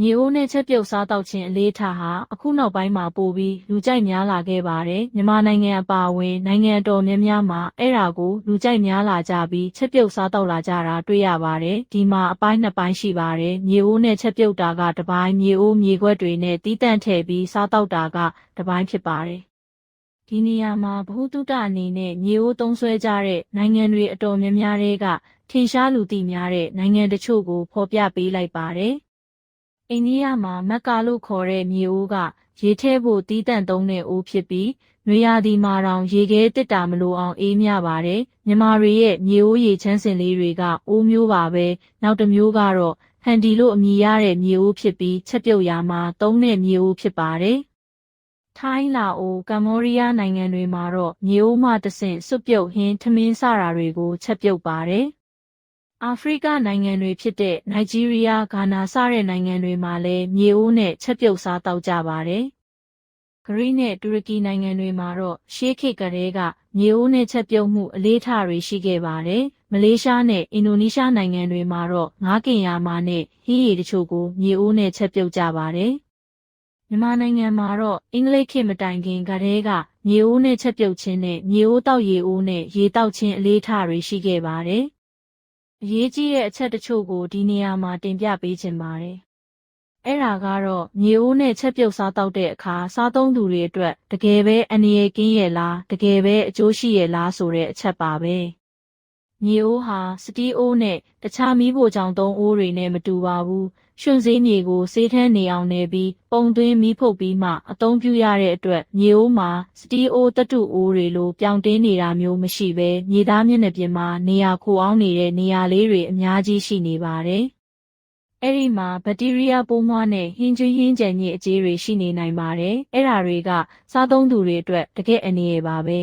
မြေအိုးနဲ့ချက်ပြုတ်စားတောက်ခြင်းအလေးထားဟာအခုနောက်ပိုင်းမှာပိုပြီးလူကြိုက်များလာခဲ့ပါတယ်။မြန်မာနိုင်ငံအပါအဝင်နိုင်ငံတော်များများမှာအဲ့ဒါကိုလူကြိုက်များလာကြပြီးချက်ပြုတ်စားတောက်လာကြတာတွေ့ရပါတယ်။ဒီမှာအပိုင်းနှစ်ပိုင်းရှိပါတယ်။မြေအိုးနဲ့ချက်ပြုတ်တာကတစ်ပိုင်းမြေအိုးမြေခွက်တွေနဲ့တီးတန့်ထည့်ပြီးစားတောက်တာကတစ်ပိုင်းဖြစ်ပါတယ်။ဒီနေရာမှာဘ ഹു တုတအနေနဲ့မြေအိုးသုံးဆွဲကြတဲ့နိုင်ငံတွေအတော်များများတွေကထင်ရှားလူသိများတဲ့နိုင်ငံတချို့ကိုဖော်ပြပေးလိုက်ပါတယ်။ အိန္ဒိယမှာမက္ကာလို့ခေါ်တဲ့မြေအိုးကရေထဲဖို့တီးတန့်သုံးတဲ့အိုးဖြစ်ပြီးနွေရာသီမှာတောင်ရေခဲတစ်တာမလိုအောင်အေးမြပါတယ်မြန်မာတွေရဲ့မြေအိုးရေချမ်းစင်လေးတွေကအိုးမျိုးပါပဲနောက်တစ်မျိုးကတော့ဟန်ဒီလို့အမည်ရတဲ့မြေအိုးဖြစ်ပြီးချက်ပြုတ်ရာမှာသုံးတဲ့မြေအိုးဖြစ်ပါတယ်ထိုင်းလာအိုကမ္ဘောဒီးယားနိုင်ငံတွေမှာတော့မြေအိုးမှတဆင့်စွတ်ပြုတ်ဟင်းထမင်းစတာတွေကိုချက်ပြုတ်ပါတယ် အာဖရိကနိုင်ငံတွေဖြစ်တဲ့နိုင်ဂျီးရီးယား၊ဂါနာစတဲ့နိုင်ငံတွေမှာလည်းမြေအိုးနဲ့ချက်ပြုတ်စားတောက်ကြပါတယ်။ဂရိနဲ့တူရကီနိုင်ငံတွေမှာတော့ရှေးခေတ်ကတည်းကမြေအိုးနဲ့ချက်ပြုတ်မှုအလေးထားတွေရှိခဲ့ပါတယ်။မလေးရှားနဲ့အင်ဒိုနီးရှားနိုင်ငံတွေမှာတော့ငါးကင်ယာမာနဲ့ဟီးရီတချို့ကိုမြေအိုးနဲ့ချက်ပြုတ်ကြပါတယ်။မြန်မာနိုင်ငံမှာတော့အင်္ဂလိပ်ခေတ်မတိုင်ခင်ကတည်းကမြေအိုးနဲ့ချက်ပြုတ်ခြင်းနဲ့မြေအိုးတောက်ရေအိုးနဲ့ရေတောက်ခြင်းအလေးထားတွေရှိခဲ့ပါတယ်။ အရေးကြီးတဲ့အချက်တချို့ကိုဒီနေရာမှာတင်ပြပေးချင်ပါတယ်။အဲ့ဒါကတော့မြေအိုးနဲ့ချက်ပြုတ်စားတောက်တဲ့အခါစားသုံးသူတွေအတွက်တကယ်ပဲအနေရကင်းရဲ့လားတကယ်ပဲအကျိုးရှိရဲ့လားဆိုတဲ့အချက်ပါပဲ။မြေအိုးဟာစတီးအိုးနဲ့တခြားမီးဖိုချောင်သုံးအိုးတွေနဲ့မတူပါဘူး။ ရွှွန်စည်းမြေကိုစေးထန်းနေအောင်နေပြီးပုံသွင်းမီးဖုတ်ပြီးမှအသုံးပြုရတဲ့အတွက်မြေအိုးမှာစတီးအိုးတတုအိုးတွေလိုပြောင်တင်းနေတာမျိုးမရှိဘဲမြေသားမျက်နှာပြင်မှာနေရာခိုအောင်နေတဲ့နေရာလေးတွေအများကြီးရှိနေပါတယ်။အဲ့ဒီမှာဘက်တီးရီးယားပိုးမွှားနဲ့ဟင်းကျွင်းဟင်းကြံညစ်အကြေးတွေရှိနေနိုင်ပါတယ်။အဲ့ဒါတွေကစားသုံးသူတွေအတွက်တကယ့်အနေရပါပဲ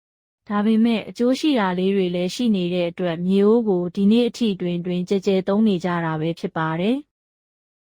။ဒါပေမဲ့အကျိုးရှိတာလေးတွေလည်းရှိနေတဲ့အတွက်မြေအိုးကိုဒီနေ့အထိတွင်တွင်ကြဲကြဲသုံးနေကြတာပဲဖြစ်ပါတယ်။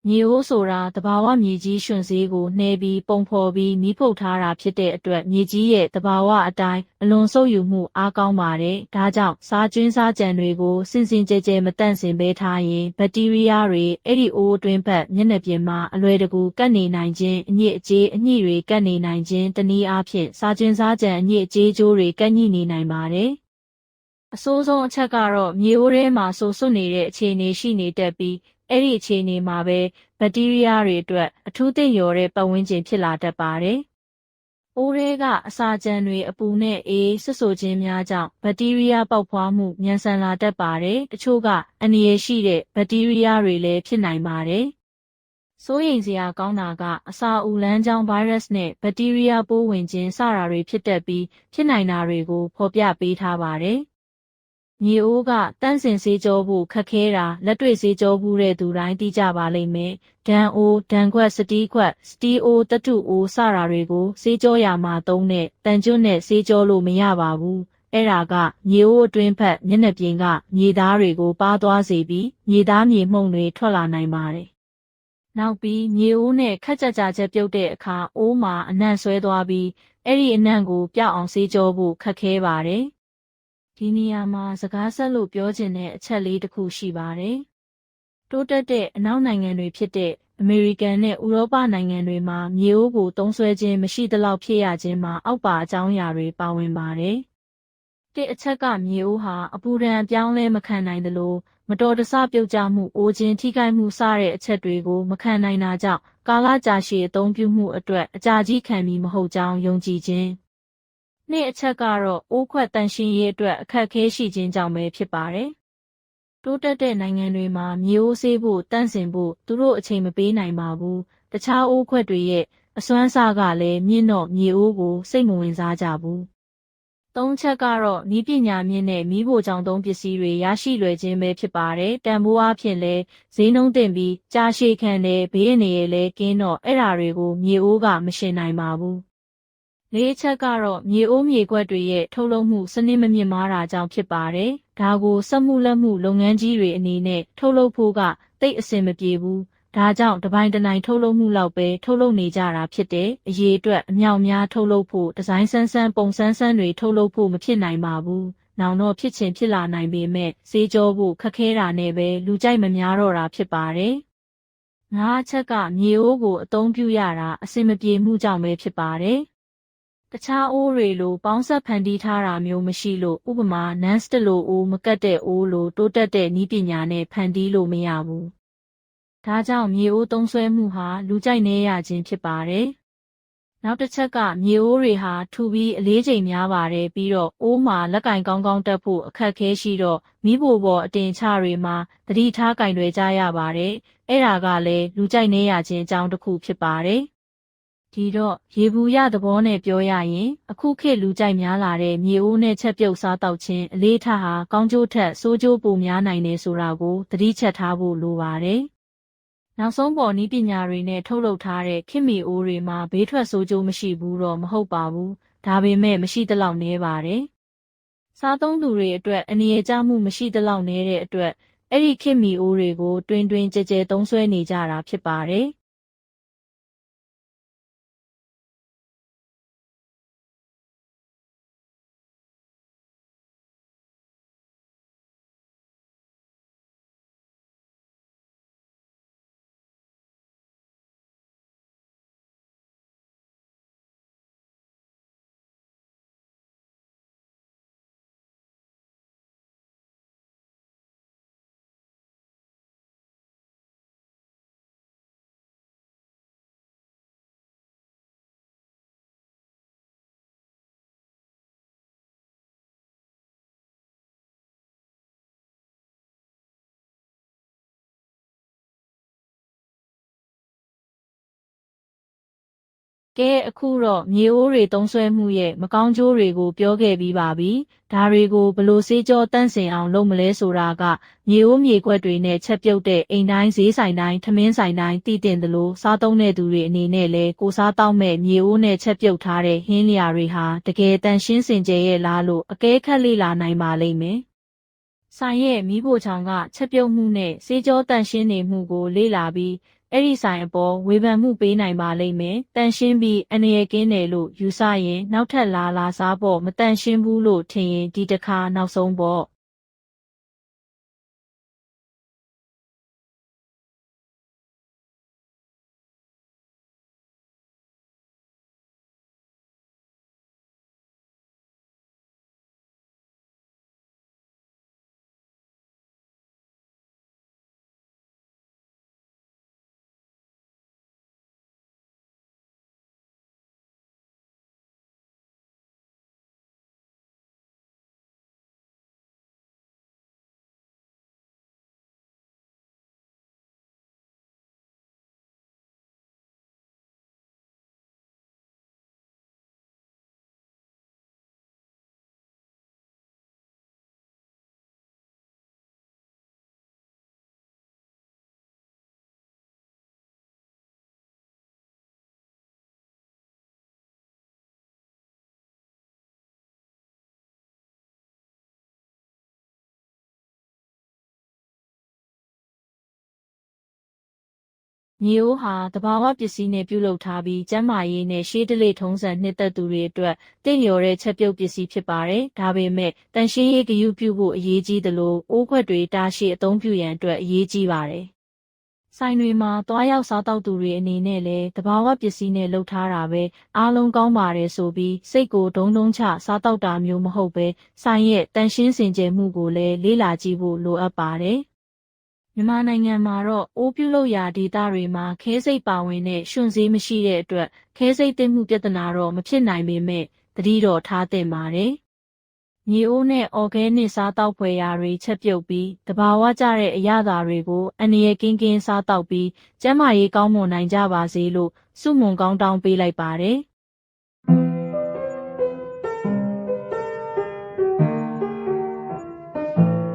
မြေအိုးဆိုတာတဘာဝမြေကြီးရွှွန်စည်းကိုနှဲပြီးပုံဖော်ပြီးမီးဖုတ်ထားတာဖြစ်တဲ့အတွက်မြေကြီးရဲ့တဘာဝအတိုင်းအလွန်ဆုပ်ယူမှုအားကောင်းပါတယ်။ဒါကြောင့်စားကျွင်းစားကြံတွေကိုစင်စင်ကြဲကြဲမတန့်စင်ဘဲထားရင်ဘက်တီးရီးယားတွေအဲ့ဒီအိုးအတွင်းဘက်မျက်နှာပြင်မှာအလွယ်တကူကပ်နေနိုင်ခြင်းအညစ်အကြေးအညိတွေကပ်နေနိုင်ခြင်းတနည်းအားဖြင့်စားကျွင်းစားကြံအညစ်အကြေးကျိုးတွေကပ်ညိနေနိုင်ပါတယ်။အဆိုးဆုံးအချက်ကတော့မြေအိုးထဲမှာဆိုဆွနေတဲ့အခြေအနေရှိနေတတ်ပြီး အဲ့ဒီအခြေအနေမှာပဲဘက်တီးရီးယားတွေအတွက်အထူးသင့်လျော်တဲ့ပတ်ဝန်းကျင်ဖြစ်လာတတ်ပါတယ်။အိုးရဲကအစာကြမ်းတွေအပူနဲ့အေးဆွဆိုခြင်းများကြောင့်ဘက်တီးရီးယားပေါက်ဖွားမှုမြန်ဆန်လာတတ်ပါတယ်။တချို့ကအန္တရာယ်ရှိတဲ့ဘက်တီးရီးယားတွေလည်းဖြစ်နိုင်ပါတယ်။စိုးရိမ်စရာကောင်းတာကအစာအူလန်းကြောင်းဗိုင်းရပ်စ်နဲ့ဘက်တီးရီးယားပိုးဝင်ခြင်းစတာတွေဖြစ်တတ်ပြီးဖြစ်နိုင်တာတွေကိုဖော်ပြပေးထားပါတယ်။ မြေအိုးကတန့်စင်စေးကြောဖို့ခက်ခဲတာလက်တွေ့စေးကြောဘူးတဲ့သူတိုင်းသိကြပါလိမ့်မယ်။ဒန်အိုးဒန်ခွက်စတီးခွက်စတီးအိုးတတုအိုးစတာတွေကိုစေးကြောရာမှာသုံးတဲ့တန်ကျွတ်နဲ့စေးကြောလို့မရပါဘူး။အဲ့ဒါကမြေအိုးအတွင်းဖက်မျက်နှာပြင်ကမြေသားတွေကိုပါသွားစေပြီးမြေသားမြေမှုန့်တွေထွက်လာနိုင်ပါတယ်။နောက်ပြီးမြေအိုးနဲ့ခက်ကြကြချက်ပြုတ်တဲ့အခါအိုးမှာအနံ့ဆွဲသွားပြီးအဲ့ဒီအနံ့ကိုပြောက်အောင်စေးကြောဖို့ခက်ခဲပါတယ်။ ဒီနေရာမှာစကားဆက်လို့ပြောချင်တဲ့အချက်လေးတစ်ခုရှိပါတယ်။တိုးတက်တဲ့အနောက်နိုင်ငံတွေဖြစ်တဲ့အမေရိကန်နဲ့ဥရောပနိုင်ငံတွေမှာမြေအိုးကိုသုံးဆွဲခြင်းမရှိသလောက်ဖြစ်ရခြင်းမှာအောက်ပါအကြောင်းအရာတွေပါဝင်ပါတယ်။တစ်အချက်ကမြေအိုးဟာအပူဒဏ်အပြောင်းလဲမခံနိုင်သလိုမတော်တဆပြုတ်ကျမှုအိုးခြင်းထိခိုက်မှုစတဲ့အချက်တွေကိုမခံနိုင်တာကြောင့်ကာလကြာရှည်အသုံးပြုမှုအတွက်အကြာကြီးခံပြီးမဟုတ်ကြောင်းယုံကြည်ခြင်း နှစ်အချက်ကတော့အိုးခွက်တန်ရှင်းရေးအတွက်အခက်အခဲရှိခြင်းကြောင့်ပဲဖြစ်ပါတယ်။တိုးတက်တဲ့နိုင်ငံတွေမှာမြေအိုးဆေးဖို့တန့်စင်ဖို့သူတို့အချိန်မပေးနိုင်ပါဘူး။တခြားအိုးခွက်တွေရဲ့အစွမ်းစားကလည်းမြင့်တော့မြေအိုးကိုစိတ်မဝင်စားကြဘူး။သုံးချက်ကတော့ဤပညာမြင့်တဲ့မိဖို့ကြောင့်သုံးပစ္စည်းတွေရရှိလွယ်ခြင်းပဲဖြစ်ပါတယ်။တန်ဖိုးအဖြစ်လဲဈေးနှုန်းတင်ပြီးကြာရှည်ခံတဲ့ဘေးအနေနဲ့လဲကင်းတော့အဲ့ဓာတွေကိုမြေအိုးကမရှင်နိုင်ပါဘူး လေးအချက်ကတော့မြေအိုးမြေခွက်တွေရဲ့ထုတ်လုပ်မှုစနစ်မမြင့်မားတာကြောင့်ဖြစ်ပါတယ်။ဒါကိုစက်မှုလက်မှုလုပ်ငန်းကြီးတွေအနေနဲ့ထုတ်လုပ်ဖို့ကတိတ်အဆင်မပြေဘူး။ဒါကြောင့်တပိုင်းတနိုင်ထုတ်လုပ်မှုလောက်ပဲထုတ်လုပ်နေကြတာဖြစ်တယ်။အရေးအတွက်အမြောက်များထုတ်လုပ်ဖို့ဒီဇိုင်းဆန်းဆန်းပုံဆန်းဆန်းတွေထုတ်လုပ်ဖို့မဖြစ်နိုင်ပါဘူး။နောင်တော့ဖြစ်ချင်ဖြစ်လာနိုင်ပေမဲ့ဈေးကြောဖို့ခက်ခဲတာနဲ့ပဲလူကြိုက်မများတော့တာဖြစ်ပါတယ်။။ငါးချက်ကမြေအိုးကိုအသုံးပြုရတာအဆင်မပြေမှုကြောင့်ပဲဖြစ်ပါတယ်။ တခြားအိုးတွေလိုပေါင်းဆက်ဖန်တီးထားတာမျိုးမရှိလို့ဥပမာနန်းစတလိုအိုးမကတ်တဲ့အိုးလိုတိုးတက်တဲ့နည်းပညာနဲ့ဖန်တီးလို့မရဘူး။ဒါကြောင့်မြေအိုးသုံးဆွဲမှုဟာလူကြိုက်နေရခြင်းဖြစ်ပါတယ်။နောက်တစ်ချက်ကမြေအိုးတွေဟာထူပြီးအလေးချိန်များပါတယ်ပြီးတော့အိုးမှာလက်ကင်ကောင်းကောင်းတက်ဖို့အခက်အခဲရှိတော့မိဖို့ပေါ်အတင်ချတွေမှာသတိထားကင်တွေကြရပါတယ်။အဲ့ဒါကလည်းလူကြိုက်နေရခြင်းအကြောင်းတစ်ခုဖြစ်ပါတယ်။ ဒီတော့ရေဘူးရသဘောနဲ့ပြောရရင် အခုခေတ်လူကြိုက်များလာတဲ့မြေအိုးနဲ့ချက်ပြုတ်စားတောက်ခြင်းအလေးထားဟာကောင်းကျိုးထက်ဆိုးကျိုးပိုများနိုင်တယ်ဆိုတာကိုသတိချက်ထားဖို့လိုပါတယ်။နောက်ဆုံးပေါ်နီးပညာတွေနဲ့ထုတ်လုပ်ထားတဲ့ခင်မီအိုးတွေမှာဘေးထွက်ဆိုးကျိုးမရှိဘူးတော့မဟုတ်ပါဘူး။ဒါပေမဲ့မရှိသလောက်နည်းပါတယ်။စားသုံးသူတွေအတွက်အနေရကြမှုမရှိသလောက်နည်းတဲ့အတွက်အဲ့ဒီခင်မီအိုးတွေကိုတွင်တွင်ကြဲကြဲသုံးဆွဲနေကြတာဖြစ်ပါတယ်။ ကဲအခုတော့မြေအိုးတွေသုံးဆွဲမှုရဲ့မကောင်းကျိုးတွေကိုပြောခဲ့ပြီးပါပြီ။ဒါတွေကိုဘလို့စေးကြောတန့်စင်အောင်လုပ်မလဲဆိုတာကမြေအိုးမြေခွက်တွေနဲ့ချက်ပြုတ်တဲ့အိမ်တိုင်းဈေးဆိုင်တိုင်းထမင်းဆိုင်တိုင်းတည်တင်တယ်လို့စားသုံးတဲ့သူတွေအနေနဲ့လဲကိုစားတောက်မဲ့မြေအိုးနဲ့ချက်ပြုတ်ထားတဲ့ဟင်းလျာတွေဟာတကယ်တန်ရှင်းစင်ကြယ်ရဲ့လားလို့အကဲခတ်လေ့လာနိုင်ပါလိမ့်မယ်။ဆိုင်ရဲ့မိဖို့ချောင်ကချက်ပြုတ်မှုနဲ့စေးကြောတန့်ရှင်းနေမှုကိုလေ့လာပြီး အဲ့ဒီဆိုင်အပေါ်ဝေဖန်မှုပေးနိုင်ပါလိမ့်မယ်။တန်ရှင်းပြီးအနေရကင်းတယ်လို့ယူဆရင် နောက်ထပ်လာလာစားဖို့မတန်ရှင်းဘူးလို့ထင်ရင်ဒီတစ်ခါနောက်ဆုံးပေါ့။ မြေအိုးဟာတဘာဝပစ္စည်းနဲ့ပြုလုပ်ထားပြီးကျန်းမာရေးနဲ့ရှေးတလေထုံးစံနှစ်သက်သူတွေအတွက်တင့်လျော်တဲ့ချက်ပြုတ်ပစ္စည်းဖြစ်ပါတယ်။ဒါပေမဲ့တန်ရှင်းရေးဂရုပြုဖို့အရေးကြီးသလိုအိုးခွက်တွေတာရှည်အသုံးပြုရန်အတွက်အရေးကြီးပါတယ်။ဆိုင်တွေမှာတွားရောက်စားတောက်သူတွေအနေနဲ့လည်းတဘာဝပစ္စည်းနဲ့လုပ်ထားတာပဲအားလုံးကောင်းပါတယ်ဆိုပြီးစိတ်ကိုဒုံဒုံချစားတောက်တာမျိုးမဟုတ်ပဲဆိုင်ရဲ့တန်ရှင်းစင်ကြယ်မှုကိုလည်းလေ့လာကြည့်ဖို့လိုအပ်ပါတယ်။ မြန်မာနိုင်ငံမှာတော့အိုးပြုလုပ်ရာဒေသတွေမှာခဲစိတ်ပါဝင်တဲ့ရွှွန့်ဈေးမရှိတဲ့အတွက်ခဲစိတ်သိမ့်မှုပြဿနာတော့မဖြစ်နိုင်ပေမဲ့သတိတော့ထားသင့်ပါတယ်။မြေအိုးနဲ့အော်ဂဲနစ်စားတောက်ဖွယ်ရာတွေချက်ပြုတ်ပြီးတဘာဝကျတဲ့အရသာတွေကိုအန္တရာယ်ကင်းကင်းစားတောက်ပြီးကျန်းမာရေးကောင်းမွန်နိုင်ကြပါစေလို့ဆုမွန်ကောင်းတောင်းပေးလိုက်ပါတယ်။